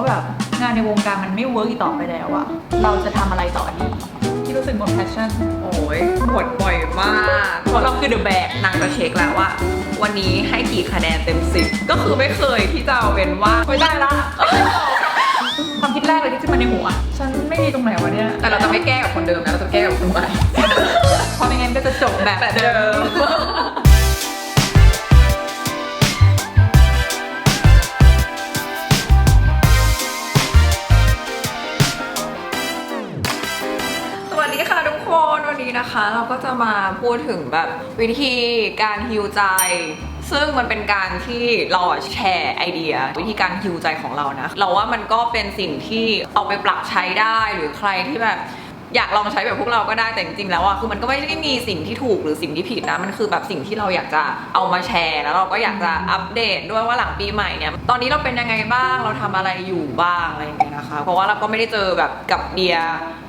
ว่าแบบงานในวงการมันไม่เวิร์กอีกต่อไปแล้วอะเราจะทำอะไรต่อดีที่รู้สึกหมดแพชชั่น โอ้ยหมดบ่อยมาก เพราะเราคือเดอะแบกนางจะเช็คแล้วว่า วันนี้ให้กี่คะแนนเต็มสิบก็คือไม่เคยที่จะเอาเป็นว่าไม่ได้ละความคิดแรกเลยที่ขึ้นมาในหัว ฉันไม่ดีตรงไหนวะเนี่ย แต่เราจะไม่แก้กับคนเดิมนะเราจะแก้กับคนใหม่เพราะไม่งั้นก็จะจบแบบ แบบเดิเดิม นะคะ เราก็จะมาพูดถึงแบบวิธีการฮิวใจ ซึ่งมันเป็นการที่เราอะแชร์ไอเดีย วิธีการฮิวใจของเรานะ เราว่ามันก็เป็นสิ่งที่เอาไปปรับใช้ได้หรือใครที่แบบ อยากลองใช้แบบพวกเราก็ได้แต่จริงๆแล้วอะคือมันก็ไม่ได้มีสิ่งที่ถูกหรือสิ่งที่ผิดนะมันคือแบบสิ่งที่เราอยากจะเอามาแชร์ แล้วเราก็อยากจะอัปเดตด้วยว่าหลังปีใหม่เนี่ยตอนนี้เราเป็นยังไงบ้างเราทำอะไรอยู่บ้างอะไรอย่างเงี้ยนะคะ เพราะว่าเราก็ไม่ได้เจอแบบกับเดีย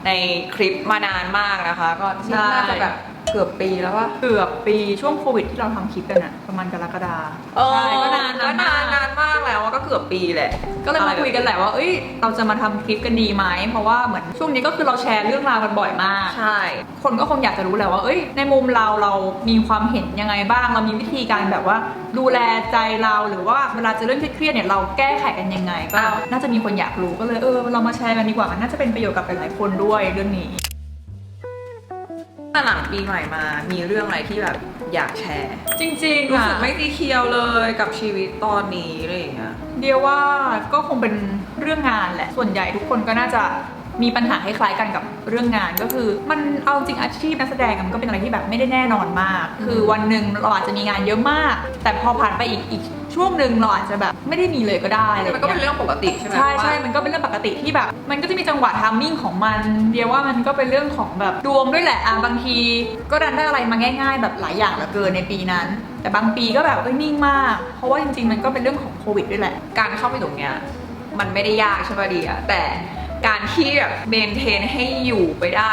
ในคลิปมานานมากนะคะ ก็ใช่น่าจะแบบ เกือบปีแล้วว่าเกือบปีช่วงโควิดที่เราทำคลิปกันอะประมาณกรกฎาเออใช่ก็นานก็นานนานมากแล้วอะก็เกือบปีแหละ ก็เลยมาคุยกันแหละว่า เอ้ย เราจะมาทำคลิปกันดีไหม เพราะว่าเหมือนช่วงนี้ก็คือเราแชร์เรื่องราวกันบ่อยมาก ใช่ คนก็คงอยากจะรู้แหละว่า เอ้ย ในมุมเราเรามีความเห็นยังไงบ้าง เรามีวิธีการแบบว่า ดูแลใจเราหรือว่าเวลาเจะเรื่องเครียดๆเนี่ยเราแก้ไขกันยังไงก็อ่า น่าจะมีคนอยากรู้ก็เลยเออเรามาแชร์กันดีกว่ามันน่าจะเป็นประโยชน์กับหลายๆคนด้วยเรื่องนี้ หลังปีใหม่มา มีเรื่องอะไรที่แบบอยากแชร์ จริงๆรู้อะสึกไม่สีเคียวเลยกับชีวิตตอนนี้อะไรอย่างเงี้ย เดียวว่าก็คงเป็นเรื่องงานแหละ ส่วนใหญ่ทุกคนก็น่าจะมีปัญหาคล้ายๆกันกับเรื่องงานก็คือ มันเอาจริงอาชีพนักแสดงอะมันก็เป็นอะไรที่แบบไม่ได้แน่นอนมาก คือวันหนึ่งเราอาจจะมีงานเยอะมาก แต่พอผ่านไปอีกอีก ช่วงหนึ่งเราอาจจะแบบไม่ได้มีเลยก็ได้อะไรอย่างมันก็เงี้ยเป็นเรื่องปกติใช่ไหมใช่ใช่เพราะว่ามันก็เป็นเรื่องปกติที่แบบ มันก็จะมีจังหวะทามมิ่งของมัน เดียวว่ามันก็เป็นเรื่องของแบบดวงด้วยแหละอะบางที ก็ดันได้อะไรมาง่าย ๆ แบบหลายอย่างเหลือเกินในปีนั้น แต่บางปีก็แบบเอ้ยนิ่งมาก เพราะว่าจริง ๆ มันก็เป็นเรื่องของโควิดด้วยแหละ การเข้าไปตรงเนี้ยมันไม่ได้ยากใช่ป่ะดีอะแต่การที่แบบเมนเทนให้อยู่ไปได้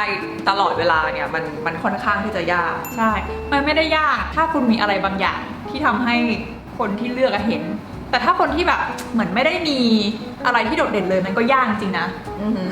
ตลอดเวลาเนี่ยมันมันค่อนข้างที่จะยาก ใช่ มันไม่ได้ยาก ถ้าคุณมีอะไรบางอย่างที่ทำให้ คนที่เลือกอะเห็น แต่ถ้าคนที่แบบเหมือนไม่ได้มีอะไรที่โดดเด่นเลยมันก็ยากจริงนะ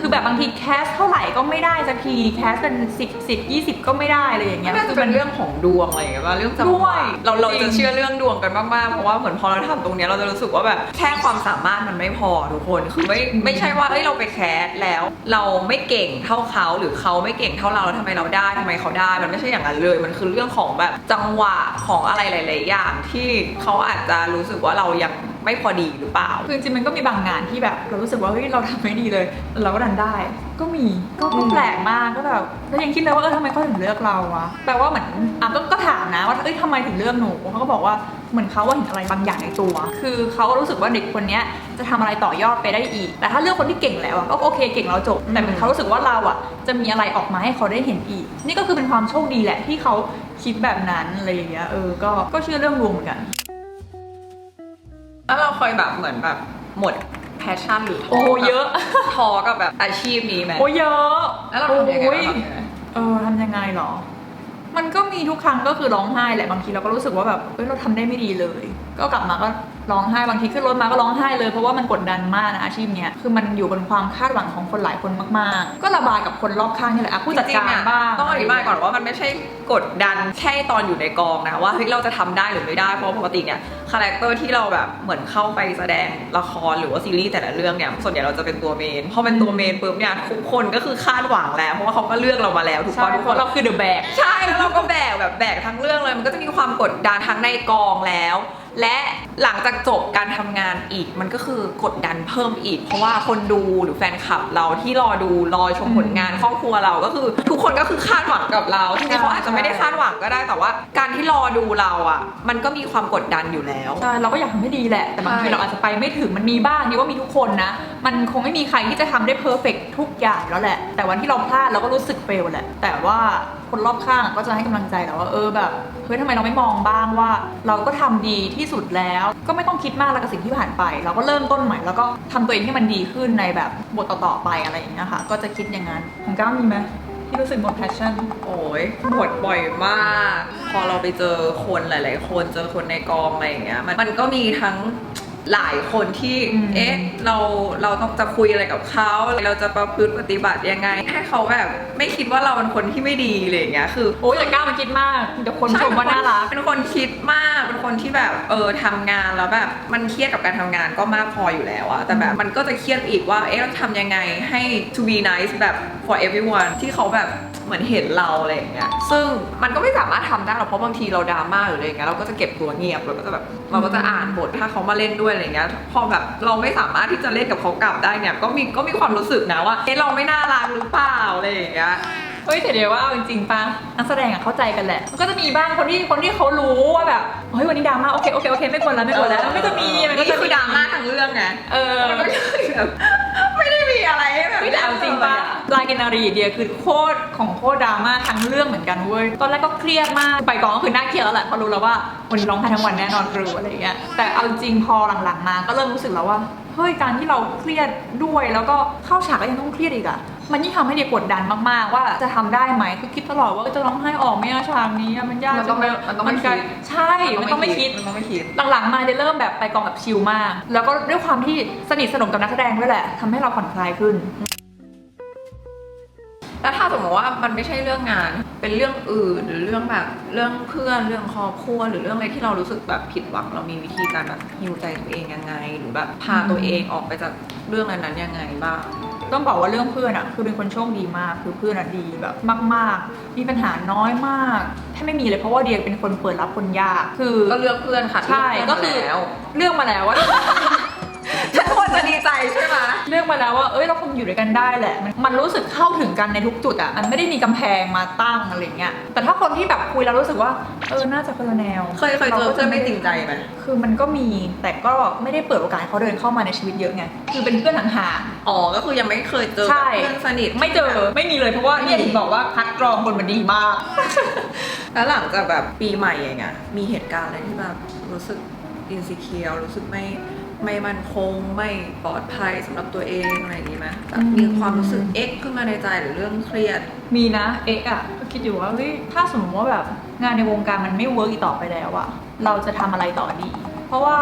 คือแบบบางทีแคสเท่าไหร่ก็ไม่ได้สักที แคสเป็นสิบสิบยี่สิบก็ไม่ได้อะไรอย่างเงี้ยน่าจะเป็นเรื่องของดวงอะไรอย่างเงี้ยว่าเรื่องจังหด้ววะยเราเราจริจะงเชื่อเรื่องดวงกันมากๆ เพราะว่าเหมือนพอเราทำตรงเนี้ยเราจะรู้สึกว่าแบบแค่ความสามารถมันไม่พอทุกคน คือไม่ไม่ใช่ว่าเอ้ยเราไปแคสแล้ว เราไม่เก่งเท่าเขาหรือเขาไม่เก่งเท่าเราแล้วทำไมเราได้ทำไมเขาได้ มันไม่ใช่อย่างนั้นเลย มันคือเรื่องของแบบจังหวะของอะไรหลาย ๆ อย่างที่เขาอาจจะรู้สึกว่าเรายัง ไม่พอดีหรือเปล่า คือจริงๆมันก็มีบางงานที่แบบเรารู้สึกว่าเฮ้ยเราทำไม่ดีเลยแต่เราก็ดันได้ ก็มีก็ก็อืมแปลกมากก็แบบแล้วยังคิดเลยว่าเออทำไมเขาถึงเลือกเราวะแปลว่าเหมือนอะก็ก็ถามนะว่าเอ้ยทำไมถึงเลือกหนูเขาก็บอกว่าเหมือนเขาว่าเห็นอะไรบางอย่างในตัว คือเขาก็รู้สึกว่าเด็กคนเนี้ยจะทำอะไรต่อยอดไปได้อีก แต่ถ้าเลือกคนที่เก่งแล้วอะก็โอเคเก่งแล้วจบ แต่เหมือนเขารู้สึกว่าเราอะจะมีอะไรออกมาให้เขาได้เห็นอีก นี่ก็คือเป็นความโชคดีแหละที่เขาคิดแบบนั้นอะไรอย่างเงี้ยเออก็ก็เชื่อเรื่องดวงเหมือนกัน แล้วเราเคยแบบเหมือนแบบหมดแพชชั่นหรือท้โอ้เยอะท้อกับแบบอาชีพนี้ไหม โอ้เยอะแล้วเราทำยังไงโอ้เราทำยังไง เออทำยังไงเหรอ มันก็มีทุกครั้งก็คือร้องไห้แหละบางทีเราก็รู้สึกว่าแบบเอ้ยเราทำได้ไม่ดีเลย ก็กลับมาก็ร้องไห้บางทีขึ้นรถมาก็ร้องไห้เลยเพราะว่ามันกดดันมากนะอาชีพเนี้ยคือมันอยู่บนความคาดหวังของคนหลายคนมากๆ ก็ระบายกับคนรอบข้างนี่แหละอะผู้จัดจริกางๆรอะบ้างต้องอธิบายก่อนว่ามันไม่ใช่กดดันแค่ตอนอยู่ในกองนะว่าเฮ้ยเราจะทำได้หรือไม่ได้เพราะปกติเนี่ยคาแรคเตอร์ที่เราแบบเหมือนเข้าไปแสดงละครหรือว่าซีรีส์แต่ละเรื่องเนี่ยส่วนใหญ่เราจะเป็นตัวเมนพอเป็นตัวเมนปุ๊บเนี่ยทุกคนก็คือคาดหวังแล้วเพราะว่าเขาก็เลือกเรามาแล้วถูกใช่ปะทุกเพคนราะเราคือเดอะแบกใช่แล้วเราก็แบกแบบแบกทั้งเรื่องเลยมันก็จะมีความกดดันทั้งในกองแล้ว และหลังจากจบการทำงานอีกมันก็คือกดดันเพิ่มอีก เพราะว่าคนดูหรือแฟนคลับเราที่รอดูรอชมผลงานครอบครัวเราก็คือทุกคนก็คือคาดหวังกับเราจริงๆเขาอาจจะไม่ได้คาดหวังก็ได้แต่ว่า การที่รอดูเราอะ มันก็มีความกดดันอยู่แล้วใช่เราก็อยากทำให้ดีแหละ แต่บางทีใช่เราอาจจะไปไม่ถึงมันมีบ้างนี่ว่ามีทุกคนนะ มันคงไม่มีใครที่จะทำได้เพอร์เฟกทุกอย่างแล้วแหละ แต่วันที่เราพลาดเราก็รู้สึกเฟลแหละ แต่ว่าคนรอบข้างก็จะให้กำลังใจเราว่าเออแบบเฮ้ยทำไมเราไม่มองบ้างว่า เราก็ทำดีที่สุดแล้ว ก็ไม่ต้องคิดมากแล้วกับสิ่งที่ผ่านไป เราก็เริ่มต้นใหม่ แล้วก็ทำตัวเองให้มันดีขึ้นในแบบบทต่อๆไปอะไรอย่างเงี้ยค่ะ ก็จะคิดอย่างนั้นของก้าวมีไหมที่รู้สึกหมด passion โอ้ยหมดบ่อยมาก พอเราไปเจอคนหลาย ๆ คนเจอคนในกองอะไรอย่างเงี้ย มันก็มีทั้ง หลายคนที่อืมเอ๊ะเราเราต้องจะคุยอะไรกับเขาเราจะประพฤติปฏิบัติยังไง ให้เขาแบบไม่คิดว่าเราเป็นคนที่ไม่ดีอะไรอย่างเงี้ยคือโอ้ยแต่กล้ามาคิดมากเดี๋ยวคนชมว่าน่ารักเป็นคนคิดมากเป็นคนที่แบบเออทำงานแล้วแบบมันเครียดกับการทำงานก็มากพออยู่แล้วอะแต่แบบมันก็จะเครียดอีกว่าเอ๊ะเราทำยังไงให้ to be nice แบบ for everyone ที่เขาแบบ เหมือนเห็นเราอะไรอย่างเงี้ย ซึ่งมันก็ไม่สามารถทำได้หรอกเพราะบางทีเราดราม่าหรืออะไรอย่างเงี้ยเราก็จะเก็บตัวเงียบเราก็จะแบบเราก็จะอ่านบทถ้าเขามาเล่นด้วยอะไรอย่างเงี้ยพอแบบเราไม่สามารถที่จะเล่นกับเขากลับได้เนี่ยก็มีก็มีความรู้สึกนะว่าเอ๊ะเราไม่น่ารักหรือเปล่าอะไรอย่างเงี้ยเฮ้ยแต่เดี๋ยวว่าเอาจริงๆป่ะนักแสดงอะเข้าใจกันแหละ มันก็จะมีบ้างคนที่คนที่เขารู้ว่าแบบเฮ้ยวันนี้ดราม่าโอเคโอเคโอเคไม่ควรแล้วไม่ควรแล้วมันก็จะมีมันก็นี่จะคือดราม่าทั้งเรื่องไงเออมันก็แบบไม่ได้มี อะไรให้แบบเฮ้ยแต่เอาจริงป่ะลายกินนารีเดียคือโคตรของโคตรดราม่าทั้งเรื่องเหมือนกันเว้ย ตอนแรกก็เครียดมาก ไปกองก็คือน่าเครียดแล้วแหละเพราะรู้แล้วว่าวันนี้ร้องไห้ทั้งวันแน่นอนครูอะไรอย่างเงี้ย แต่เอาจริงพอหลังๆมาก็เริ่มรู้สึกแล้วว่า เฮ้ยการที่เราเครียดด้วย แล้วก็เข้าฉากก็ยังต้องเครียดอีกอะมันยิ่งทำให้เดียกดดันมากๆ ว่าจะทำได้ไหมคือคิดตลอดว่าจะร้องไห้ออกไหมอะฉากนี้อะมันยากมันต้องไม่จัเลยมันต้องไม่กลายคิดใช่ มันต้องไม่คิดมันต้องไม่คิดหลังๆมาเดยเริ่มแบบไปกองแบบชิลมาก แล้วก็ด้วยความที่สนิทสนมกับนักแสดงด้วยแหละทำให้เราผ่อนคลายขึ้น แล้วถ้าสมมติว่ามันไม่ใช่เรื่องงาน เป็นเรื่องอื่นหรือเรื่องแบบเรื่องเพื่อนเรื่องครอบครัวหรือเรื่องอะไรที่เรารู้สึกแบบผิดหวังเรามีวิธีการแบบฮิวใจตัวเองยังไง หรือแบบพาตัวเองออกไปจากเรื่องนั้นๆยังไงบ้าง ต้องบอกว่าเรื่องเพื่อนอะคือเป็นคนโชคดีมากคือเพื่อนอะดีแบบมาก ๆ มีปัญหาน้อยมากแทบไม่มีเลยเพราะว่าเดียเป็นคนเปิดรับคนยาก คือก็เลือกเพื่อนค่ะใช่เลืก็เพื่คืออนมาแล้วเรื่องมาแล้วว่า ฉันควรจะดีใจใช่ไหมเรื่องมาแล้วว่า เอ้ย เราคงอยู่ด้วยกันได้แหละ มันมันรู้สึกเข้าถึงกันในทุกจุดอะ มันไม่ได้มีกำแพงมาตั้งอะไรเงี้ย แต่ถ้าคนที่แบบคุยแล้วรู้สึกว่า เออ น่าจะคนละแนวเคยเคยเจอเพื่อนไม่จริงใจไหมคือมันก็มี แต่ก็ไม่ได้เปิดโอกาสให้เขาเดินเข้ามาในชีวิตเยอะไง คือเป็นเพื่อนห่างอ๋อ ก็คือยังไม่เคยเจอใช่แบบเพื่อนสนิทๆไม่เจอ ไม่มีเลยเพราะว่าเนี่ยถึงบอกว่าคัดกรองคนมันดีมาก แล้วหลังจากแบบปีใหม่เองอะมีเหตุการณ์อะไรที่แบบรู้สึกอินสิเคียวรู้สึกไม่ ไม่มั่นคงไม่ปลอดภัยสำหรับตัวเองอะไรอย่างนี้ไหมแบบอืมมีความรู้สึกเอ็กขึ้นมาในใจหรือเรื่องเครียด มีนะเอ็กอะก็คิดอยู่ว่าเฮ้ยถ้าสมมติว่าแบบงานในวงการมันไม่เวิร์กอีกต่อไปแล้วอะเราจะทำอะไรต่อดี เพราะว่า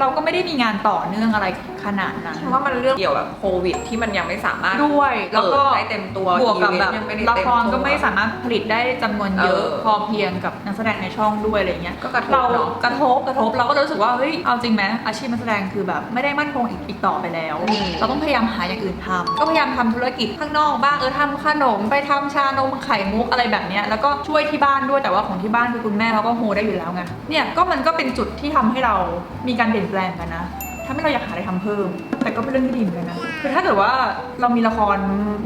เราก็ไม่ได้มีงานต่อเนื่องอะไรขนาดนั้น เพราะว่ามันเรื่องเกี่ยวกับโควิด ที่มันยังไม่สามารถด้วยแล้วก็เปิดได้เต็มตัวบวกกับแบบอีเวนต์ยังไม่ได้ละเต็มครตัวก็ไม่สามารถผลิตได้จำนวนเยอะเออพอเพียงกับนักแสดงในช่องด้วยอะไรเงี้ยก็กระทบเราเนอะกระทบกระทบเราก็รู้สึกว่าเฮ้ยเอาจริงไหมอาชีพนักแสดงคือแบบไม่ได้มั่นคงอีกอีกต่อไปแล้วอืมเราต้องพยายามหาอย่างอื่นทำก็พยายามทำธุรกิจข้างนอกบ้างเออทำขนมไปทำชานมไข่มุกอะไรแบบเนี้ยแล้วก็ช่วยที่บ้านด้วยแต่ว่าของที่บ้านคือคุณแม่เขาก็โฮได้อยู่แล้วไงเนี่ยก็มันก็เป็นจุดที่ทำให้เรามีการเปลี่ยนแปลงกันนะทำให้เราอยากหาอะไรทำเพิ่ม แต่ก็เป็นเรื่องที่ดีเหมือนกันนะ คือถ้าเกิดว่าเรามีละคร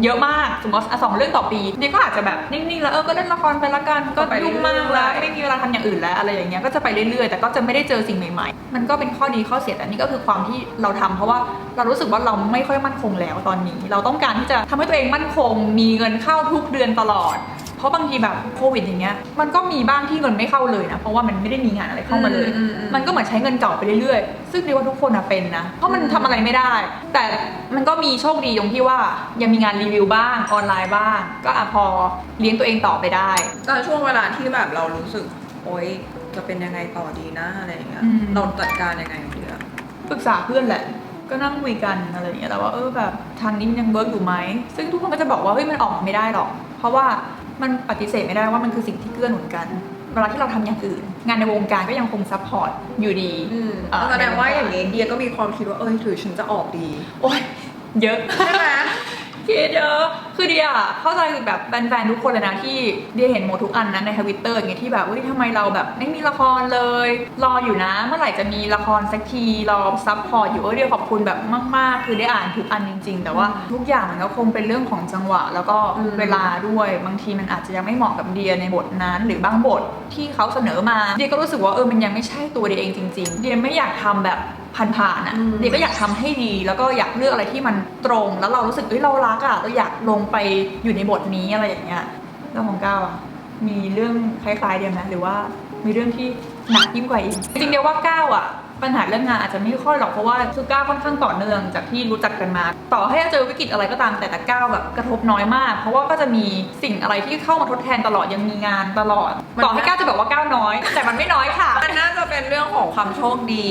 เยอะมาก สมมติอะสองเรื่องต่อปีเนี่ยก็อาจจะแบบนิ่งๆ แล้วเออ ก็เล่นละครไปละกัน ก็ไปเรื่อยๆยุ่งมากแล้ว ไม่มีเวลาทำอย่างอื่นแล้วอะไรอย่างเงี้ย ก็จะไปเรื่อยๆ แต่ก็จะไม่ได้เจอสิ่งใหม่ๆ มันก็เป็นข้อดีข้อเสีย แต่นี่ก็คือความที่เราทำเพราะว่าเรารู้สึกว่าเราไม่ค่อยมั่นคงแล้วตอนนี้ เราต้องการที่จะทำให้ตัวเองมั่นคง มีเงินเข้าทุกเดือนตลอด เพราะบางทีแบบโควิดอย่างเงี้ยมันก็มีบ้างที่เงินไม่เข้าเลยนะเพราะว่ามันไม่ได้มีงานอะไรเข้ามาเลย อืมอืมอืม มันก็เหมือนใช้เงินเก่าไปเรื่อยๆ ซึ่งเรียกว่าทุกคนอะเป็นนะเพราะมันทำอะไรไม่ได้ แต่มันก็มีโชคดีตรงที่ว่ายังมีงานรีวิวบ้างออนไลน์บ้าง ก็อะพอเลี้ยงตัวเองต่อไปได้ก็ช่วงเวลาที่แบบเรารู้สึก โอ๊ยจะเป็นยังไงต่อดีนะอะไรอย่างเงี้ยอืม เราจัดการยังไงเดียปรึกษาเพื่อนแหละ ก็นั่งคุยกันอะไรอย่างเงี้ยแล้วว่าเออแบบทางนี้มันยังเวิร์กอยู่ไหม ซึ่งทุกคนก็จะบอกว่าเฮ้ยมันออกมาไม่ได้หรอก เพราะว่า มันปฏิเสธไม่ได้ว่ามันคือสิ่งที่เกื้อหนุนกัน เวลาที่เราทำอย่างอื่น งานในวงการก็ยังคงซัพพอร์ตอยู่ดีอืมอ่าแสดงว่าอย่างนี้เดียก็มีความคิดว่าเอ้ยถือฉันจะออกดี โอ๊ยเยอะใช่ไหม คิดเยอะคือเดียอะเข้าใจแบบแฟนๆทุกคนเลยนะที่เดียเห็นหมดทุกอันนะในทวิตเตอร์อย่างเงี้ยที่แบบเฮ้ยทำไมเราแบบไม่มีละครเลย รออยู่นะ เมื่อไหร่จะมีละครสักทีรอซัพพอร์ตอยู่เออเดียขอบคุณแบบมาก ๆ คือได้อ่านทุกอันจริง ๆ แต่ว่าทุกอย่างมันก็คงเป็นเรื่องของจังหวะ แล้วก็เวลาด้วยบางทีมันอาจจะยังไม่เหมาะกับเดียในบทนั้น หรือบางบทที่เขาเสนอมาเดียก็รู้สึกว่าเออมันยังไม่ใช่ตัวเดียเองจริง ๆ เดียไม่อยากทำแบบ ผ่านๆอะอืมเดียก็อยากทำให้ดี แล้วก็อยากเลือกอะไรที่มันตรง แล้วเรารู้สึกเอ้ยเรารักอะเราอยากลงไปอยู่ในบทนี้อะไรอย่างเงี้ยเรื่องของก้าวอะมีเรื่องคล้ายๆเดียวไหมหรือว่ามีเรื่องที่หนักยิ่งกว่าอีกจริงๆเดียวว่าก้าวอะ ปัญหาเรื่องงานอาจจะไม่ค่อยหรอกเพราะว่าคือก้าวค่อนข้างต่อเนื่องจากที่รู้จักกันมา ต่อให้เจอวิกฤตอะไรก็ตามแต่แต่ก้าวแบบกระทบน้อยมาก เพราะว่าก็จะมีสิ่งอะไรที่เข้ามาทดแทนตลอดยังมีงานตลอดมันต่อให้ก้าวจะบอกว่าก้าวน้อย แต่มันไม่น้อยค่ะ มันน่าจะเป็นเรื่องของความโชคดี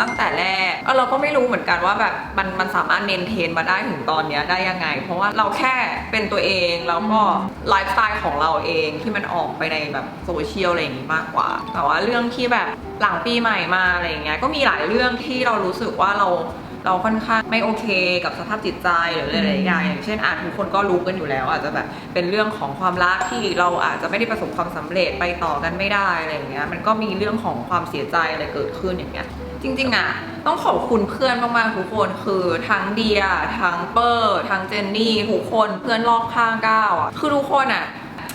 ตั้งแต่แรกเออเราก็ไม่รู้เหมือนกันว่าแบบมันมันสามารถเมนเทนมาได้ถึงตอนเนี้ยได้ยังไง เพราะว่าเราแค่เป็นตัวเองแล้วก็ไลฟ์สไตล์ของเราเองที่มันออกไปในแบบโซเชียลอะไรอย่างงี้มากกว่า แต่ว่าเรื่องที่แบบหลังปีใหม่มาอะไรอย่างเงี้ยก็มีหลายเรื่องที่เรารู้สึกว่าเราเราค่อนข้างไม่โอเคกับสภาพจิตใจหรืออะไรหลายๆอย่างอย่างเช่นอาจทุกคนก็รู้กันอยู่แล้ว อาจจะแบบเป็นเรื่องของความรักที่เราอาจจะไม่ได้ประสบความสำเร็จไปต่อกันไม่ได้อะไรอย่างเงี้ยมันก็มีเรื่องของความเสียใจอะไรเกิดขึ้นอย่างเงี้ยจริงๆอะต้องขอบคุณเพื่อนมากๆทุกคนคือทั้งเดียทั้งเปอร์ทั้งเจนนี่ทุกคนเพื่อนรอบข้างก้าวอะคือทุกคนอะ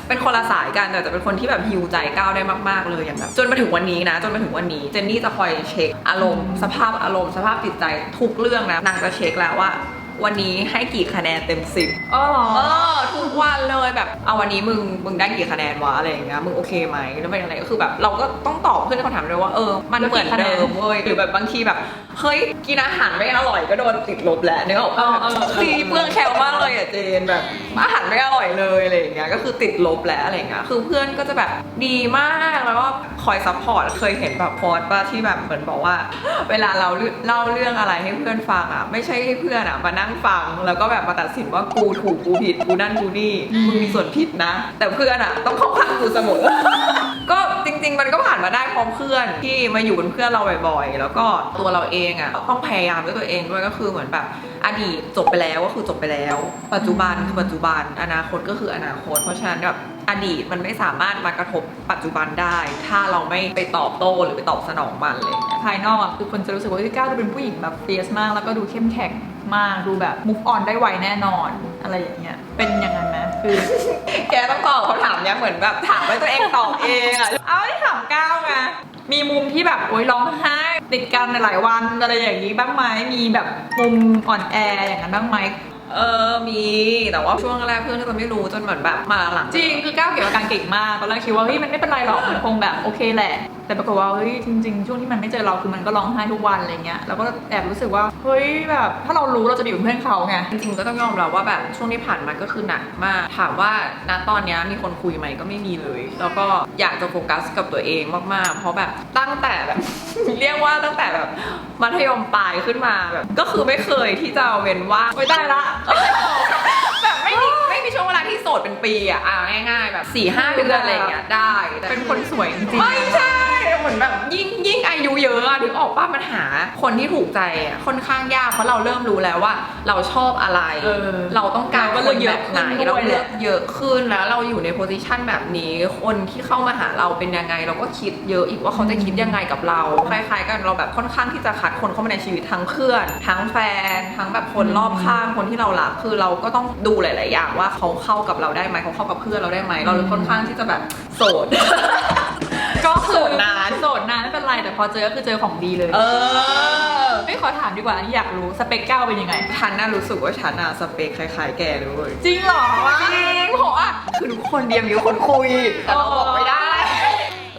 เป็นคนละสายกันแต่จะเป็นคนที่แบบฮิวใจก้าวได้มากๆเลยอย่างแบบจนมาถึงวันนี้นะ จนมาถึงวันนี้เจนนี่จะคอยเช็คอารมณ์สภาพอารมณ์สภาพจิตใจทุกเรื่องนะนางจะเช็คแล้วว่าวันนี้ให้กี่คะแนนเต็มสิบอ๋อเหรอ เออทุกวันเลยแบบ เอาวันนี้มึงมึงได้กี่คะแนนวะอะไรอย่างเงี้ย มึงโอเคไหมแล้วเป็นอะไรก็คือแบบเราก็ต้องตอบเพื่อนคำถามเลยว่าเออ มันเหมือนเดิมเว้ย หรือแบบบางทีแบบ เฮ้ยกินอาหารไม่อร่อยก็โดนติดลบแหละนึกออกปะเออเออ คือเปลืองแคลมากเลยอะเจนแบบอาหารไม่อร่อยเลยอะไรอย่างเงี้ยก็คือติดลบแล้วอะไรอย่างเงี้ยคือเพื่อนก็จะแบบดีมากแล้วก็คอยซัพพอร์ตเคยเห็นแบบโพสต์ป่ะที่แบบเหมือนบอกว่า เวลาเราเล่าเรื่องอะไรให้เพื่อนฟังอะไม่ใช่ให้เพื่อนอะมานั่งฟัง แล้วก็แบบมาตัดสินว่ากูถูกกูผิดกูนั่นกูนี่มึงมีส่วนผิดนะ แต่เพื่อนอะต้องเข้าข้างกูเสมอ ก็จริง ๆ มันก็ผ่านมาได้พราะเพื่อนที่มาอยู่เป็นเพื่อนเราบ่อยๆ แล้วก็ตัวเราเองอะต้องพยายามด้วยตัวเองด้วยก็คือเหมือนแบบอดีตจบไปแล้วก็คือจบไปแล้ว ปัจจุบันคือปัจจุบัน อนาคตก็คืออนาคต เพราะฉะนั้นแบบอดีตมันไม่สามารถมากระทบปัจจุบันได้ ถ้าเราไม่ไปตอบโต้หรือไปตอบสนองมันเลยภายนอกอะคือคนจะรู้สึกว่าพี่ก้าวดูเป็นผู้หญิงแบบเฟียสมากแล้วก็ดูเข้มแข็ง มากดูแบบ move on ได้ไวแน่นอน อะไรอย่างเงี้ยเป็นอย่างนั้นไหมคือ แกต้องตอบคำถามเนี้ยเหมือนแบบถามให้ตัวเองตอบเองอะเอาที่ถามก้าวไงมีมุมที่แบบโอ๊ยร้องไห้ติดกันหลายๆวันอะไรอย่างนี้บ้างไหมมีแบบมุมอ่อนแออย่างนั้นบ้างไหมเออ มี แต่ว่าช่วงแรกเพื่อนก็จะไม่รู้จนเหมือนแบบมาหลัง จริง คือก้าวเก็บอาการเก่งมากตอนแรกคิดว่าเฮ้ยมันไม่เป็นไรหรอกมันคงแบบโอเคแหละแต่ปรากฏว่าเฮ้ยจริง ๆ ช่วงที่มันไม่เจอเราคือมันก็ร้องไห้ทุกวันอะไรเงี้ยแล้วก็แอบรู้สึกว่าเฮ้ยแบบถ้าเรารู้เราจะไปอยู่เป็นเพื่อนเขาไงจริงๆก็ต้องยอมรับว่าแบบช่วงที่ผ่านมาก็คือหนักมาก ถามว่าณตอนนี้มีคนคุยไหมก็ไม่มีเลย แล้วก็อยากจะโฟกัสกับตัวเองมากๆ เพราะแบบตั้งแต่แบบ เรียกว่าตั้งแต่แบบมัธยมปลายขึ้นมาแบบ ก็คือไม่เคยที่จะเว้นว่างโอ๊ยได้ละ ม่มีไม่มีช่วงเวลาที่โสดเป็นปีอะอะง่ายๆ แบบ4ี่ห้าเดือนอะไรอย่างเงี้ยได้แต่เป็นคนสวยจริงๆ ไม่ใช่เหมือนแบบยิ่งยิ่งอายุเยอะอะถึงออกป้ามันหาคนที่ถูกใจอะค่อนข้างยากเพราะเราเริ่มรู้แล้วว่า เราชอบอะไร เออเราต้องการเราก็คนเลืแบอกบไหนเยอะขึ้นด้วยเราเลือกแหละเยอะขึ้นแล้วเราอยู่ในโพสิชันแบบนี้ คนที่เข้ามาหาเราเป็นยังไง เราก็คิดเยอะอีกว่าเขาจะคิดยังไงกับเราคล้ายๆกันเราแบบค่อนข้างที่จะคัดคนเข้ามาในชีวิตทั้งเพื่อน ทั้งแฟน ทั้งแบบคนรอบข้างคนที่เรารักคือเราก็ต้องดูหลาย ๆ อย่างว่าเขาเข้ากับเราได้ไหมเขาเข้ากับเพื่อนเราได้ไหมเราเลยค่อนข้างที่จะแบบโสด ก็คือโสดนานโสดนานไม่เป็นไรแต่พอเจอก็คือเจอของดีเลยเออ ไม่ขอถามดีกว่าอันนี้อยากรู้สเปคก้าวเป็นยังไง ฉันน่ารู้สึกว่าฉันอะสเปคคล้ายๆแกเลยเว้ยจริงเหรอวะจริงเพราะว่าคือทุกคนเดียมอยู่คนคุยแต่เราบอกไม่ได้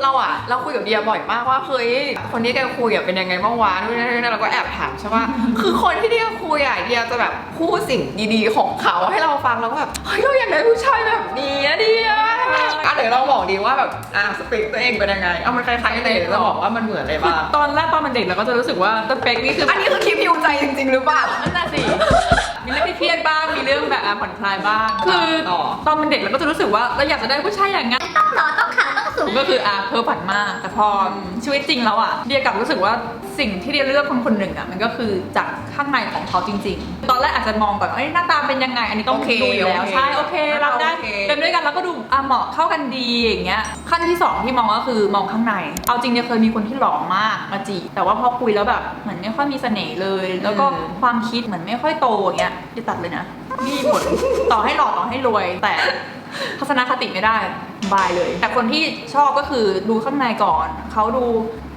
เราอะเราคุยกับเดียบ่อยมากว่าเฮ้ยคนที่แกคุยอะเป็นยังไงบ้างวะนู่นนี่นั่นเราก็แอบถามใช่ป่ะคือคนที่เดียคุยอะเดียจะแบบพูดสิ่งดีๆของเขาให้เราฟังแล้วก็แบบเฮ้ยเราอยากได้ผู้ชายแบบนี้อะเดียอะเดี๋ยวเราบอกดีว่าแบบอะสเปคตัวเองเป็นยังไงเอามันคล้ายๆกันเลยเดี๋ยวจะบอกว่ามันเหมือนอะไรคือบ้างตอนแรกตอนมันเด็กเราก็จะรู้สึกว่าสเปคนี่คืออันนี้คือคลิปฮิวใจจริงๆหรือเปล่า นั่นน่ะสิมีเรื่องที่เครียดบ้างมีเรื่องแบบอะผ่อนคลายบ้างคือ ต่อ ตอนมันเด็กเราก็จะรู้สึกว่าเราอยากจะได้ผู้ชายอย่างงั้น ต้องหล่อต้ องขาวต้องสูงก็คืออะเพ้อฝันมาก แต่พอชีวิตจริงแล้วอะเดียกลับรู้สึกว่าสิ่งที่เดียเลือกคนคนหนึ่งอะมันก็คือจากข้างในของเขาจริง ๆ ตอนแรกอาจจะมองก่อนว่าเอ้ยหน้าตาเป็นยังไง อันนี้ต้องโอเคดูอยู่แล้วโอเคใช่โอเครับได้โอเคเป็นด้วยกันแล้วก็ดูอะเหมาะเข้ากันดีอย่างเงี้ยขั้นที่สองที่มองก็คือมองข้างใน เอาจริงเนี่ยเคยมีคนที่หล่อมากมาจีบแต่ว่าพอคุยแล้วแบบเหมือนไม่ค่อยมีเสน่ห์เลย แล้วก็ความคิดเหมือนไม่ค่อยโตอย่างเงี้ยจะตัดเลยนะนี่มีผลต่อให้หล่อต่อให้รวยแต่ ทัศนคติไม่ได้บายเลย แต่คนที่ชอบก็คือดูข้างในก่อน เขาดู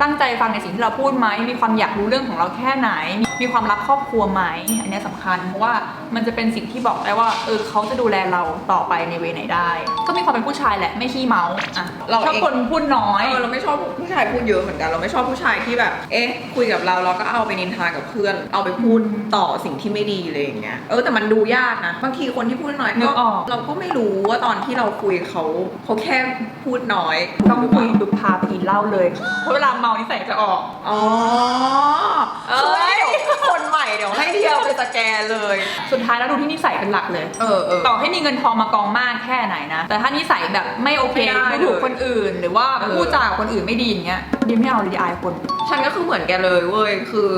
ตั้งใจฟังในสิ่งที่เราพูดไหม มีความอยากรู้เรื่องของเราแค่ไหน มีมีความรักครอบครัวไหม อันเนี้ยสำคัญ เพราะว่ามันจะเป็นสิ่งที่บอกได้ว่า เออเขาจะดูแลเราต่อไปในเวไหนได้ ก็มีความเป็นผู้ชายแหละ ไม่ขี้เมาอะเราชอบเองคนพูดน้อย เออเราไม่ชอบผู้ชายพูดเยอะเหมือนกัน เราไม่ชอบผู้ชายที่แบบ เอ๊ะ คุยกับเราเราก็เอาไปนินทากับเพื่อน เอาไปพูดต่อสิ่งที่ไม่ดีเลยอย่างเงี้ย เออแต่มันดูยากนะ บางทีคนที่พูดน้อยนึก็กออกเราก็ไม่รู้ว่าตอนที่เราคุยเขาเขาแค่พูดน้อยต้องคุยดุพาไปกินเหล้าเลยเพราะเวลาเมานิสัยจะออก อ๋อเอ้ยคนใหม่เดี๋ยวให้เดียวไปสแกนเลย สุดท้ายแล้วดูที่นิสัยเป็นหลักเลย เออเออต่อให้มีเงินทองมากองมากแค่ไหนนะ แต่ถ้านิสัยแบบไม่โอเคไม่ได้ไม่ถูกคนอื่น หรือว่าเออพูดจากับคนอื่นไม่ดีอย่างเงี้ยดิไม่เอาเลยอายคน ฉันก็คือเหมือนแกเลยเว้ยคือ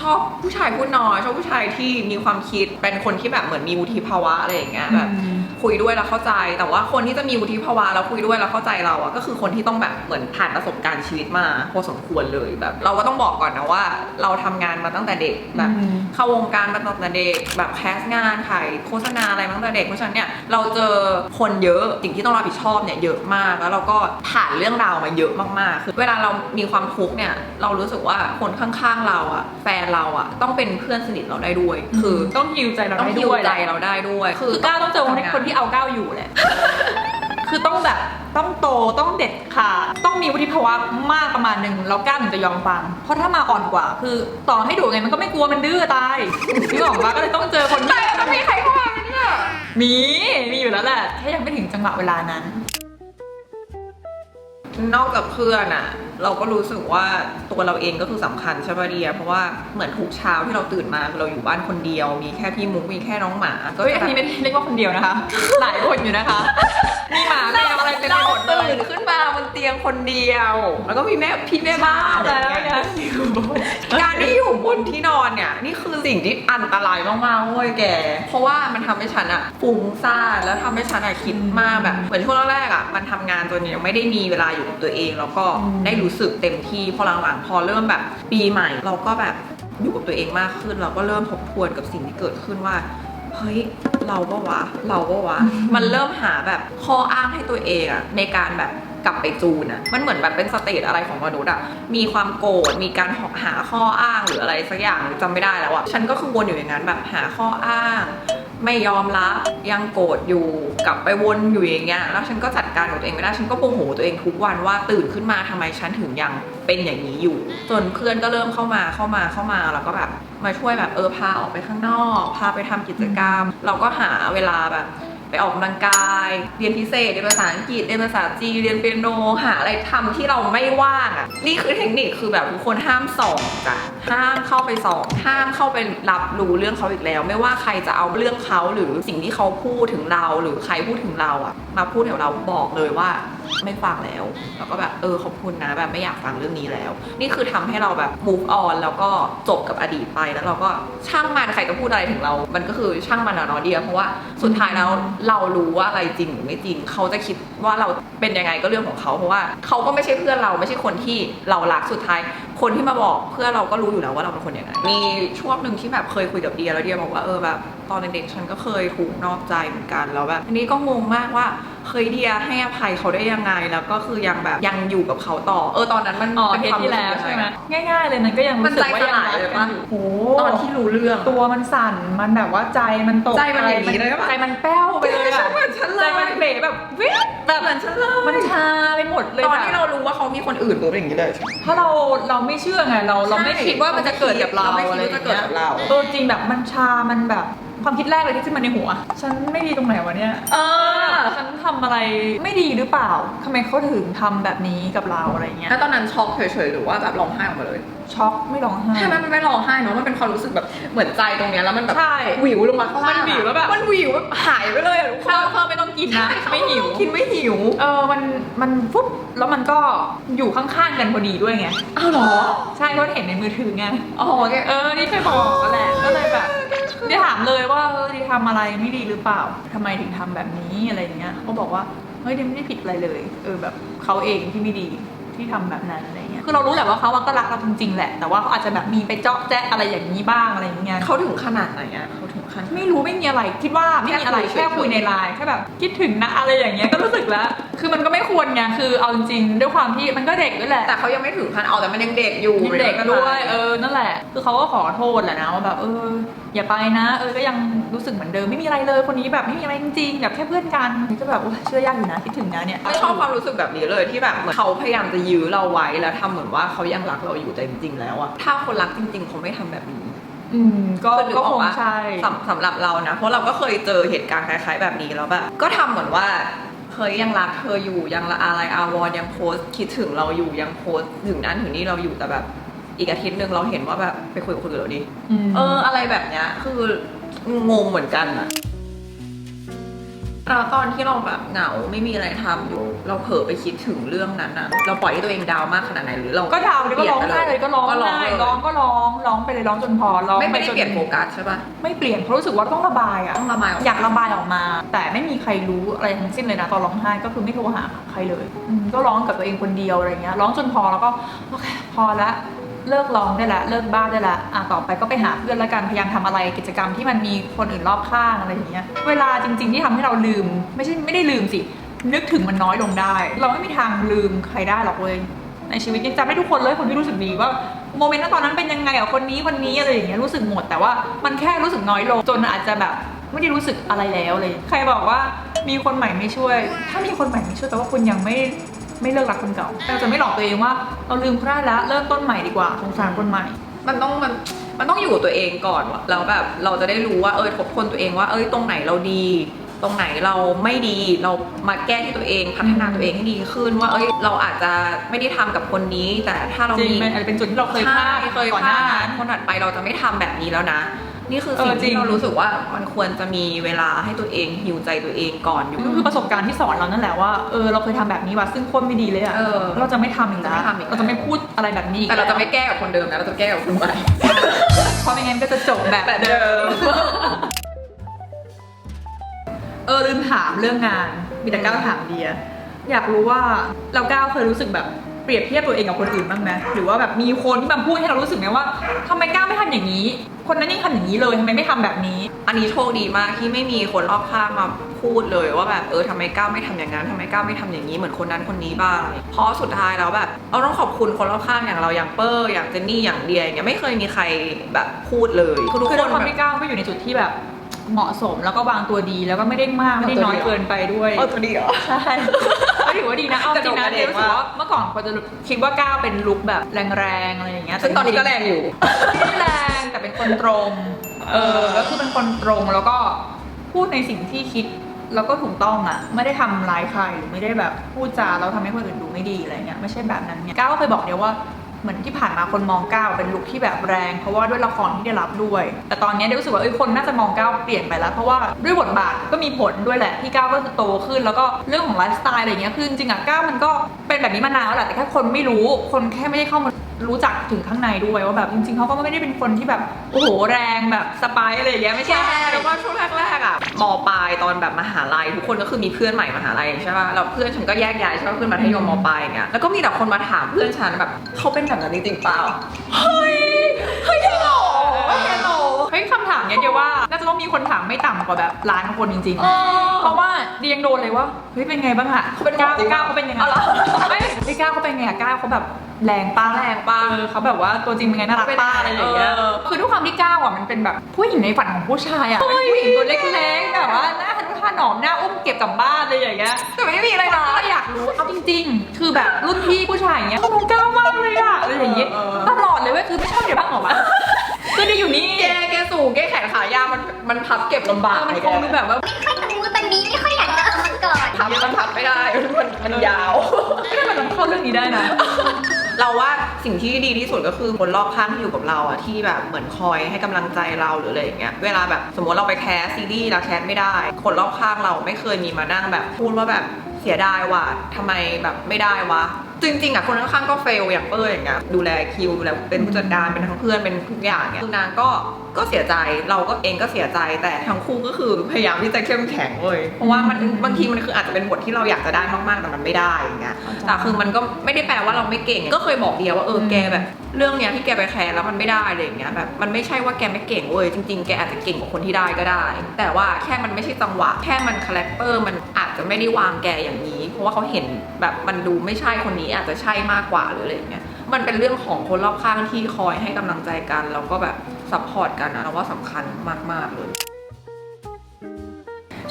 ชอบผู้ชายพูดน้อยชอบผู้ชายที่มีความคิดเป็นคนที่แบบเหมือนมีวุฒิภาวะอะไรอย่างเงี้ยแบบอืมคุยด้วยแล้วเข้าใจแต่ว่าคนที่จะมีวุฒิภาวะแล้วคุยด้วยแล้วเข้าใจเราอะก็คือคนที่ต้องแบบเหมือนผ่านประสบการณ์ชีวิตมาพอสมควรเลยแบบ เราก็ต้องบอกก่อนนะว่า เราทำงานมาตั้งแต่เด็กแบบอืมเข้าวงการมาตั้งแต่เด็กแบบแคสงานถ่ายโฆษณาอะไรมาตั้งแต่เด็กเพราะฉะนั้นเนี่ยเราเจอคนเยอะสิ่งที่ต้องรับผิดชอบเนี่ยเยอะมากแล้วเราก็ผ่านเรื่องราวมาเยอะมากๆคือเวลาเรามีความทุกข์เนี่ยเรารู้สึกว่าคนข้างๆเราอะแฟนเราอะต้องเป็นเพื่อนสนิทเราได้ด้วย คือต้องฮิวใจเราต้องได้ฮิวด้วยใจแหละเราได้ด้วย คือก้าวต้องเจอคนที่คนที่เอาก้าวอยู่แหละคือต้องแบบต้องโตต้องเด็ดขาดต้องมีวุฒิภาวะมากประมาณหนึ่งแล้วก้าวถึงจะยอมฟัง เพราะถ้ามาอ่อนกว่า คือต่อให้ดุไงมันก็ไม่กลัวมันดื้อตายพี่บอกว่าก็เลยต้องเจอคนที่ต้องมีใครเข้ามาไหมเนี่ยมีมีอยู่แล้วแหละแค่ยังไม่ถึงจังหวะเวลานั้น นอกจากเพื่อนอะ เราก็รู้สึกว่าตัวเราเองก็คือสำคัญใช่ป่ะเดียเพราะว่าเหมือนทุกเช้าที่เราตื่นมาคือเราอยู่บ้านคนเดียว มีแค่พี่มุกมีแค่น้องหมาก็เฮ้ยจะอันนี้ไม่ได้เรียกว่าคนเดียวนะคะ หลายคนอยู่นะคะมีหมาแมวอะไรเต็มไปเราหมดเลยตื่นขึ้นมาบนเตียงคนเดียว แล้วก็มีแม่พี่แม่บ้านแล้วอะไรอย่างเนี่เงี้ยยการที่อยู่บนที่นอนเนี่ยนี่คือสิ่งที่อันตรายมากๆเว้ยแก เพราะว่ามันทำให้ฉันอะฟุ้งซ่านแล้วทำให้ฉันอะคิดมากแบบเหมือนช่วงแรกๆอะมันทำงานจนยังไม่ได้มีเวลาอยู่กับตัวเอง แล้วก็อืมได้รู้สึกเต็มที่พอหลังๆพอเริ่มแบบปีใหม่ เราก็แบบอยู่กับตัวเองมากขึ้น เราก็เริ่มทบทวนกับสิ่งที่เกิดขึ้นว่าเฮ้ยเราก็วะ เราก็วะ มันเริ่มหาแบบข้ออ้างให้ตัวเองอะในการแบบกลับไปจูนอะมันเหมือนแบบเป็นสเตจอะไรของมนุษย์อะมีความโกรธ มีการหาข้ออ้างหรืออะไรสักอย่างจำไม่ได้แล้วอะฉันก็คือวนอยู่อย่างนั้นแบบหาข้ออ้าง ไม่ยอมรับยังโกรธอยู่กลับไปวนอยู่อย่างเงี้ยแล้วฉันก็จัดการกับตัวเองไม่ได้ฉันก็โมโหตัวเองทุกวันว่าตื่นขึ้นมาทำไมฉันถึงยังเป็นอย่างนี้อยู่จนเพื่อนก็เริ่มเข้ามาเข้ามาเข้ามาแล้วก็แบบมาช่วยแบบเออพาออกไปข้างนอก พาไปทำกิจกรรม เราก็หาเวลาแบบ ไปออกกำลังกาย เรียนพิเศษ เรียนภาษาอังกฤษ เรียนภาษาจีน เรียนเปียโน หาอะไรทำที่เราไม่ว่างอะ นี่คือเทคนิคคือแบบทุกคนห้ามส่องจ้ะ ห้ามเข้าไปส่องห้ามเข้าไปรับรู้เรื่องเขาอีกแล้ว ไม่ว่าใครจะเอาเรื่องเขาหรือสิ่งที่เขาพูดถึงเรา หรือใครพูดถึงเราอะ มาพูดกับเราบอกเลยว่าไม่ฟังแล้วแล้วก็แบบเออขอบคุณนะแบบไม่อยากฟังเรื่องนี้แล้ว นี่คือทำให้เราแบบ move on แล้วก็จบกับอดีตไปแล้วเราก็ช่างมันใครจะพูดอะไรถึงเรา มันก็คือช่างมันอะเนาะเดียเพราะว่าสุดท้ายแล้วเรารู้ว่าอะไรจริงหรือไม่จริง เขาจะคิดว่าเราเป็นยังไงก็เรื่องของเขาเพราะว่าเขาก็ไม่ใช่เพื่อนเราไม่ใช่คนที่เรารักสุดท้าย คนที่มาบอกเพื่อเราก็รู้อยู่แล้วว่าเราเป็นคนยังไงมีช่วงหนึ่งที่แบบเคยคุยกับเดียแล้วเดียบอกว่าเออแบบตอนเด็กๆฉันก็เคยถูกนอกใจเหมือนกันแล้วแบบอันนี้ก็งงมากว่า เคยเดียให้อภัยเขาได้ยังไงแล้วก็คือยังแบบยังอยู่กับเขาต่อ เออตอนนั้นมันอ๋อเป็นเทปความที่รู้สึแล้วกยังใช่ไงไหมง่าย ๆ เลยมันก็ยังรู้สึกว่ายังมันใจสลายเลยปะโอ้ตอนที่รู้เรื่อง ตัวมันสั่นมันแบบว่าใจมันตกใจมันอย่างนี้เลยปะ ใจมันแป้วไปเลยอะเหมือนฉันเลยใจมันเบรแบบวิบแบบเหมือนฉันเลยมันชาไปหมดเลยตอนแบบที่เรารู้ว่าเขามีคนอื่นตัวเป็นอย่างนี้เลยเพราะเราเราไม่เชื่อไงเราเราไม่ใช่คิดว่ามันจะเกิดกับเราเราไม่คิดอะไรว่าจะเกิดกับเรา เออจริงแบบมันชามันแบบ ความคิดแรกเลยที่ขึ้นมาในหัว ฉันไม่ดีตรงไหนวะเนี่ย เออ ฉันทำอะไรไม่ดีหรือเปล่าทำไมเขาถึงทำแบบนี้กับเราอะไรเงี้ย แล้วตอนนั้นช็อกเฉยๆหรือว่าแบบร้องไห้ออกมาเลย ช็อกไม่ร้องไห้ ใช่ไหมมันไม่ร้องไห้เนาะ มันเป็นความรู้สึกแบบเหมือนใจตรงเนี้ยแล้วมันแบบใช่หวิวลงมาข้างล่างมันหวิวแล้วแบบ มันหวิวแบบหายไปเลยอะทุกคนข้าวข้าวไม่ต้องกินนะ ไม่หิว กินไม่หิว เออ มัน มันฟุ๊บแล้วมันก็อยู่ข้างๆกันพอดีด้วยไง อ้าวเหรอ ใช่เพราะเห็นในมือถือไง อ๋อแกเออ นี่ไปบอกก็แหละ ก็เลยแบบ ได้ถามเลยว่าเออดีทำอะไรไม่ดีหรือเปล่าทำไมถึงทำแบบนี้อะไรอย่างเงี้ยเขาบอกว่าเฮ้ยดมไม่ได้ผิดอะไรเลย เออแบบเขาเองที่ไม่ดีที่ทำแบบนั้นอะไรเงี้ย คือเรารู้แหละว่าเขาว่าก็รักเราจริงๆแหละ แต่ว่าเขาอาจจะแบบมีไปเจาะแจ๊ะอะไรอย่างนี้บ้างอะไรอย่างเงี้ยเขาถึงขนาดไหนอะเขา คันไม่รู้ไม่มีอะไร คิดว่าไม่มีอะไรแค่คุยแค่คุยในไลน์แค่แบบคิดถึงนะอะไรอย่างเงี้ยก็รู้สึกแล้ว คือมันก็ไม่ควรไงคือเอาจริงๆด้วยความที่มันก็เด็กด้วยแหละแต่เขายังไม่ถึงคันเอาแต่มันยังเด็กอยู่ยังเด็กด้วยเออนั่นแหละ คือเขาก็ขอโทษแหละนะว่าแบบเอออย่าไปนะ เออก็ยังรู้สึกเหมือนเดิมไม่มีอะไรเลยคนนี้แบบไม่มีอะไรจริงๆแบบแค่เพื่อนกันก็แบบโอ๊ยเชื่อยากอยู่นะคิดถึงนะเนี่ยไม่ชอบความรู้สึกแบบนี้เลยที่แบบเหมือนเขาพยายามจะยื้อเราไว้แล้วทำเหมือนว่าเขายังรักเราอยู่แต่จริงๆแล้วอะถ้าคนรักจริง ๆเขาไม่ทำแบบนี้ อืมก็คือนึก็ออคงปะใช่ สำสำหรับเรานะ เพราะเราก็เคยเจอเหตุการณ์คล้ายๆแบบนี้แล้วแบบก็ทำเหมือนว่าเคยยังรักเธออยู่ยังละอะไรอาวรณ์ยังโพสต์คิดถึงเราอยู่ยังโพสต์ถึงนั้นถึงนี่เราอยู่แต่แบบอีกอาทิตย์หนึ่งเราเห็นว่าแบบไปคุยกับคนอื่นแล้วดิอืมเออ อะไรแบบเนี้ยคืองงเหมือนกันอะ เราตอนที่เราแบบเหงาไม่มีอะไรทำอยู่ เราเผลอไปคิดถึงเรื่องนั้นอะเราปล่อยให้ตัวเองดาวน์มากขนาดไหนหรือเราก็ดาวเลยก็ร้องได้เลยก็ร้องก็ร้องได้เลยร้องก็ร้องร้องไปเลยร้องจนพอร้องไม่ไม่ได้จเปลี่ยนโฟกัสใช่ปะไม่เปลี่ยนเพราะรู้สึกว่าต้องระบายอะต้องระบายออกมาอยากระบายออกมา แต่ไม่มีใครรู้อะไรทั้งสิ้นเลยนะตอนร้องไห้ก็คือไม่โทรหาใครเลยอืมก็ร้องกับตัวเองคนเดียวอะไรเงี้ยร้องจนพอแล้วก็โอเคพอละ เลิกร้องได้ละเลิกบ้าได้ละอะต่อไปก็ไปหาเพื่อนละกันพยายามทำอะไรกิจกรรมที่มันมีคนอื่นรอบข้างอะไรอย่างเงี้ยเวลาจริง ๆ ที่ทำให้เราลืม ไม่ใช่ไม่ได้ลืมสิ นึกถึงมันน้อยลงได้ เราไม่มีทางลืมใครได้หรอกเว้ยในชีวิตยังจำได้ทุกคนเลยคนที่รู้สึกดีว่าโมเมนต์ตอนนั้นเป็นยังไงกับคนนี้คนนี้อะไรอย่างเงี้ยรู้สึกหมด แต่ว่ามันแค่รู้สึกน้อยลงจนอาจจะแบบไม่ได้รู้สึกอะไรแล้วเลย ใครบอกว่ามีคนใหม่ไม่ช่วย ถ้ามีคนใหม่ไม่ช่วยแปลว่าคุณยังไม่ ไม่เลิกรักคนเก่าเราจะไม่หลอกตัวเองว่าเราลืมเขาได้แล้วเริ่มต้นใหม่ดีกว่าสงสารคนใหม่ มันต้องมันมันต้องอยู่กับตัวเองก่อนวะแล้วแบบเราจะได้รู้ว่าเออทบทวนตัวเองว่าเอ้ยตรงไหนเราดี ตรงไหนเราไม่ดีเรามาแก้ที่ตัวเองพัฒนาตัวเองให้ดีขึ้นว่าเอ้ยเราอาจจะไม่ได้ทำกับคนนี้ แต่ถ้าเราจริงมีมันอาจจะเป็นจุดที่เราเคยพลาดใช่เคยก่อนพหลาน้าดนั้นคนถัดไปเราจะไม่ทำแบบนี้แล้วนะ นี่คือสิ่งเออจริงที่เรารู้สึกว่ามันควรจะมีเวลาให้ตัวเองฮิวใจตัวเองก่อนอยู่ก็คือประสบการณ์ที่สอนเรานั่นแหละว่าเออเราเคยทำแบบนี้ว่ะซึ่งโคนไม่ดีเลยอะเออเราจะไม่ทำอีกจะแล้ไม่วทำอีกแล้วเราจะไม่พูดอะไรแบบนี้อีกแต่เราจะล้วไม่แก้กับคนเดิมนะเราจะแก้กับคนใหม่เพราะไม่งั้นก็จะจบแบบแบบเดิเดิมมเออลืมถามเรื่องงานมีแต่ก้าวถามเดีย อยากรู้ว่าเราก้าวเคยรู้สึกแบบ เปรียบเทียบตัวเองกับคนอื่นบ้างไหมหรือว่าแบบมีคนที่มาพูดให้เรารู้สึกไหมว่าทำไมก้าวไม่ทำอย่างนี้ คนนั้นยังทำอย่างนี้เลยทำไมไม่ทำแบบนี้ อันนี้โชคดีมากที่ไม่มีคนรอบข้างมาพูดเลยว่าแบบเออทำไมก้าวไม่ทำอย่างนั้นทำไมก้าวไม่ทำอย่างนี้เหมือนคนนั้นคนนี้บ้าง เพราะสุดท้ายแล้วแบบเราต้องขอบคุณคนรอบข้างอย่างเราอย่างเปอร์อย่างเจนนี่อย่างเดียอย่างเงี้ยไม่เคยมีใครแบบพูดเลยทุกคือคด้วยนความแบบ ที่ก้าวก็อยู่ในจุดที่แบบเหมาะสมแล้วก็วางตัวดีแล้วก็ไม่ได้มากไม่ได้น้อยเกินไปด้วย เออตัวดีเหรอ ใช่ก็ถือ ว่าดีนะเอาจริงนะกระโดดกระเด็เดี๋ยนวรู้สึกมากว่าเมื่อก่อนคนจะคิดว่าก้าวเป็นลุคแบบแรงๆอะไรอย่างเงี้ยซึ่งตอนนี้ก็แรงอยู่ไม่แรงแต่เป็นคนตรง เออก็คือเป็นคนตรงแล้วก็พูดในสิ่งที่คิดแล้วก็ถูกต้องอะ ไม่ได้ทำร้ายใครหรือไม่ได้แบบพูดจาแล้วทำให้คนอื่นดูไม่ดีอะไรเงี้ยไม่ใช่แบบนั้นเนี่ยก้าวก็เคยบอกเดียวว่า เหมือนที่ผ่านมาคนมองก้าวเป็นลุคที่แบบแรง เพราะว่าด้วยละครที่ได้รับด้วย แต่ตอนนี้เดี๋ยวรู้สึกว่าเอ้ยคนน่าจะมองก้าวเปลี่ยนไปแล้ว เพราะว่าด้วยบทบาทก็มีผลด้วยแหละที่ก้าวก็จะโตขึ้น แล้วก็เรื่องของไลฟ์สไตล์อะไรเงี้ยคือจริงๆอะก้าวมันก็เป็นแบบนี้มานานแล้วแหละแต่แค่คนไม่รู้คนแค่ไม่ได้เข้ามา รู้จักถึงข้างในด้วยว่าแบบจริงๆเขาก็ไม่ได้เป็นคนที่แบบโอ้โหแรงแบบสไปร์อะไรอย่างเงี้ยไม่ใช่ใช่ แล้วก็ช่วงแรกๆอะมปลายตอนแบบมหาลัยทุกคนก็คือมีเพื่อนใหม่มหาลัยใช่ป่ะแล้วเพื่อนฉันก็แยกย้ายใช่ป่ะเพื่อนมัธยมมปลายอย่างเงี้ยแล้วก็มีแต่คนมาถามเพื่อนฉันแบบเขาเป็นแบบนั้นจริงๆเปล่าเฮ้ยเฮ้ยจริงเหรอเฮ้ยเหรอเฮ้ยคำถามเนี้ยเดียวว่าน่าจะต้องมีคนถามไม่ต่ำกว่าแบบล้านคนจริงอ๋อๆเพราะว่าเดียงโดนเลยว่าเฮ้ยเป็นไงบ้างอะเขาเป็นหมอก้าวจริงปะก้าวเขาเป็นยังไงเอาเหรอ ไม่พี่ก้าวเขาเป็นไงอะก้าวเขาแบบ แรงป้าแรงปะเออเขาแบบว่าตัวจริงเป็นไงน่ารักเป็นป้าอะไรอย่างเงี้ยเออคือด้วยความที่ก้าวอะมันเป็นแบบผู้หญิงในฝันของผู้ชายอะเป็นผู้หญิงตัวเล็กๆแบบว่าหน้าทะนุถนอมหน้าอุ้มเก็บกลับบ้านอะไรอย่างเงี้ยแต่ไม่มีอะไรนะก็อยากรู้เอาจริง ๆ คือแบบรุ่นพี่ผู้ชายอย่างเงี้ยเขามองก้าวมากเลยอะอะไรอย่างเงี้ยเออตลอดเลยเว้ยคือไม่ชอบเดี๋ยวบ้างเหรอวะคือเดียอยู่นี่แกแกสูงแกแขนขายาวมันมันพับเก็บลำบากมันคงดูแบบว่าไม่ค่อยรู้ตอนนี้ไม่ค่อยอยากจะเอามันก่อนพับมันพับไม่ได้มันมันยาวไม่ได้มันต้องเข้าเรื่องนี้ได้นะ เราว่าสิ่งที่ดีที่สุดก็คือคนรอบข้างที่อยู่กับเราอะที่แบบเหมือนคอยให้กำลังใจเราหรืออะไรอย่างเงี้ยเวลาแบบสมมติเราไปแคสซีรีส์เราแคสไม่ได้ คนรอบข้างเราไม่เคยมีมานั่งแบบพูดว่าแบบเสียดายว่ะทำไมแบบไม่ได้วะ จริงๆอะคนข้างๆก็เฟลอย่างเป้ยอย่างเงี้ยดูแลคิวดูแลเป็นผู้จัดการเป็นทั้งเพื่อนเป็นทุกอย่างเนี่ยคือนางก็ก็เสียใจเราก็เองก็เสียใจแต่ทั้งคู่ก็คือพยายามที่จะเข้มแข็งเลยเพราะว่ามันบางทีมันคืออาจจะเป็นบทที่เราอยากจะได้มากๆแต่มันไม่ได้อย่างเงี้ยแต่คือมันก็ไม่ได้แปลว่าเราไม่เก่ง ก็เคยบอกเดียว่าเอออืมแกแบบ เรื่องเนี้ยที่แกไปแคร์แล้วมันไม่ได้อะไรอย่างเงี้ยแบบมันไม่ใช่ว่าแกไม่เก่งเว้ยจริงๆแกอาจจะเก่งกว่าคนที่ได้ก็ได้ แต่ว่าแค่มันไม่ใช่จังหวะ แค่มันคาแรคเตอร์มันอาจจะไม่ได้วางแกอย่างนี้เพ ราะว่าเขาเห็นแบบมันดูไม่ใช่คนนี้อาจจะใช่มากกว่าหรืออะไรอย่างเงี้ยมันเป็นเรื่องของคนรอบข้างที่คอยให้กำลังใจกันแล้วก็แบบซัพพอร์ตกันนะเราว่าสำคัญมาก ๆ เลย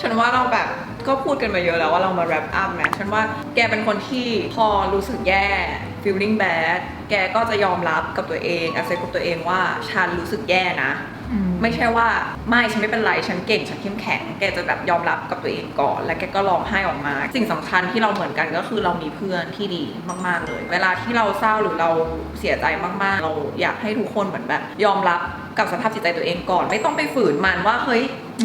ฉันว่าเราแบบก็พูดกันมาเยอะแล้วว่าเรามา wrap up ไหมฉันว่าแกเป็นคนที่พอรู้สึกแย่ feeling bad แกก็จะยอมรับกับตัวเอง accept กับตัวเองว่าฉันรู้สึกแย่นะ ไม่ใช่ว่าไม่ฉันไม่เป็นไรฉันเก่งฉันเข้มแข็ง แกจะแบบยอมรับกับตัวเองก่อน แล้วแกก็ร้องไห้ออกมา สิ่งสำคัญที่เราเหมือนกันก็คือเรามีเพื่อนที่ดีมากๆเลย เวลาที่เราเศร้าหรือเราเสียใจมากๆ เราอยากให้ทุกคนเหมือนแบบ ยอมรับกับสภาพจิตใจตัวเองก่อน ไม่ต้องไปฝืนมันว่าเฮ้ย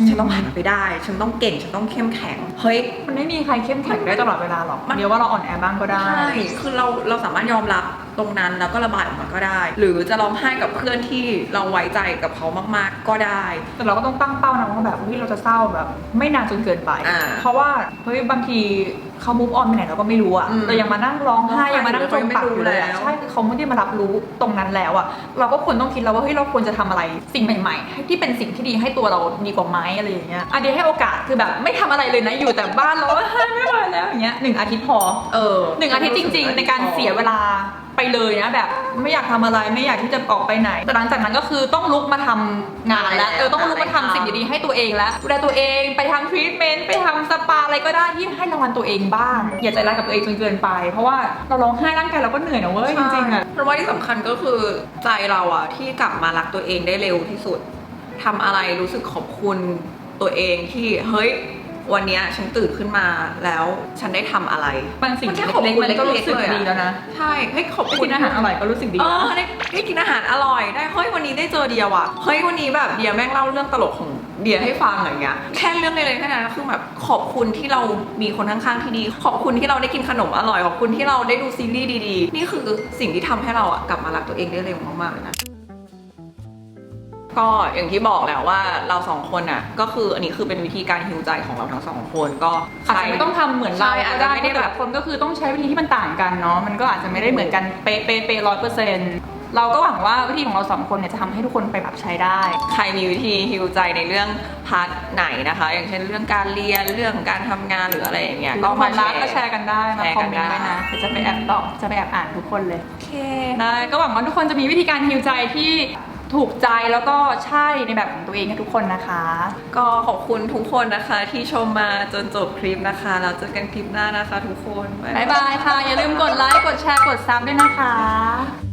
ฉันต้องผ่านมันไปได้ ฉันต้องเก่ง ฉันต้องเข้มแข็ง เฮ้ย มันไม่มีใครเข้มแข็งได้ตลอดเวลาหรอกเดียวว่าเราอ่อนแอบ้างก็ได้ ใช่ คือเราเราสามารถยอมรับตรงนั้นแล้วก็ระบายออกมาก็ได้ หรือจะร้องไห้กับเพื่อนที่เราไว้ใจกับเขามากๆก็ได้ แต่เราก็ต้องตั้งเป้านะว่าแบบเฮ้ยเราจะเศร้าแบบ ไม่นานจนเกินไป อ่าเพราะว่าเฮ้ยบางทีเขามุฟออนไปไหนเราก็ไม่รู้อะอืมแต่ยังมานั่งร้องไห้ร้องไห้ยังมานั่งจมปากอยู่เลยอะแล้ว ใช่คือเขาไม่ได้มารับรู้ตรงนั้นแล้วอะเราก็ควรต้องคิดแล้วว่าเฮ้ยเราควรจะทำอะไรสิ่งใหม่ ๆ ให้ที่เป็นสิ่งที่ดีให้ตัวเราดีกว่าไหมอะไรอย่างเงี้ยอะเดี๋ยวให้โอกาสคือแบบไม่ทำอะไรเลยนะอยู่แต่บ้านร้องไห้ไม่ไหวแล้วอย่างเงี้ยหนึ่งอาทิตย์พอเออหนึ่งอาทิตย์จริง ๆ ในการเสียเวลาไปเลยนะแบบไม่อยากทำอะไรไม่อยากที่จะออกไปไหน แต่หลังจากนั้นก็คือต้องลุกมาทำงานแล้วเออต้องลุกมาทำสิ่งดีๆให้ตัวเองแล้วดูแลตัวเองไปทำทรีทเมนต์ไปทำสปาอะไรก็ได้ที่ให้รางวัลตัวเองบ้าง อย่าใจร้ายกับตัวเองจนเกินไป เพราะว่าเราร้องไห้ร่างกายเราก็เหนื่อยนะเว้ยจริงๆอะเพราะว่าที่สำคัญก็คือใจเราอะที่กลับมารักตัวเองได้เร็วที่สุด ทำอะไรรู้สึกขอบคุณตัวเองที่เฮ้ยวันเนี้ยฉันตื่นขึ้นมาแล้วฉันได้ทำอะไร บางสิ่งมันแค่ขอบเล็กคุณๆมันก็รู้สึกเล็กๆเลยอะดีแล้วนะใช่เฮ้ยขอบไปคุกิณนอาหารอร่อยก็รู้สึกดีเอแล้วอได้ได้กินอาหารอร่อยได้เฮ้ยวันนี้ได้เจอเดียว่ะเฮ้ยวันนี้แบบเดียแม่งเล่าเรื่องตลกของเดียให้ฟังอะไรเงี้ยแค่เรื่องเล็กๆแค่นั้นก็คือแบบขอบคุณที่เรามีคนข้างๆที่ดี ขอบคุณที่เราได้กินขนมอร่อยขอบคุณที่เราได้ดูซีรีส์ดีๆ นี่คือสิ่งที่ทำให้เราอะกลับมารักตัวเองได้เร็วมากๆเลยนะ ก็อย่างที่บอกแล้วว่าเราสองคนอะ ก็คืออันนี้คือเป็นวิธีการฮิวใจของเราทั้งสองคนก็อาจจะไม่ต้องทำเหมือนเราใช่อาจจะก็ได้ไม่ได้เพราะแต่ละคนก็คือต้องใช้วิธีที่มันต่างกันเนาะมันก็อาจจะไม่ได้เหมือนกันเป๊ะเป๊ะเป๊ะร้อยเปอร์เซ็นต์เราก็หวังว่าวิธีของเราสองคนเนี่ยจะทำให้ทุกคนไปปรับใช้ได้ ใครมีวิธีฮิวใจในเรื่องพาร์ทไหนนะคะ อย่างเช่นเรื่องการเรียนเรื่องการทำงานหรืออะไรอย่างเงี้ยก็ก็มามารักแชก็ร์แชร์กันได้มาแชร์คอกัมนเมนต์ได้ด้วยนะเดี๋ยวจะไปแอบตอบจะไปแอบอ่านทุกคนเลย โอเค ได้ก็หวังว่าทุกคนจะมีวิธีการฮิวใจที่ ถูกใจแล้วก็ใช่ในแบบของตัวเองกันทุกคนนะคะ ก็ขอบคุณทุกคนนะคะ ที่ชมมาจนจบคลิปนะคะแล้วเจอกันคลิปหน้านะคะ ทุกคน บ๊ายบายค่ะ อย่าลืมกดไลค์ กดแชร์ กดซับด้วยนะคะ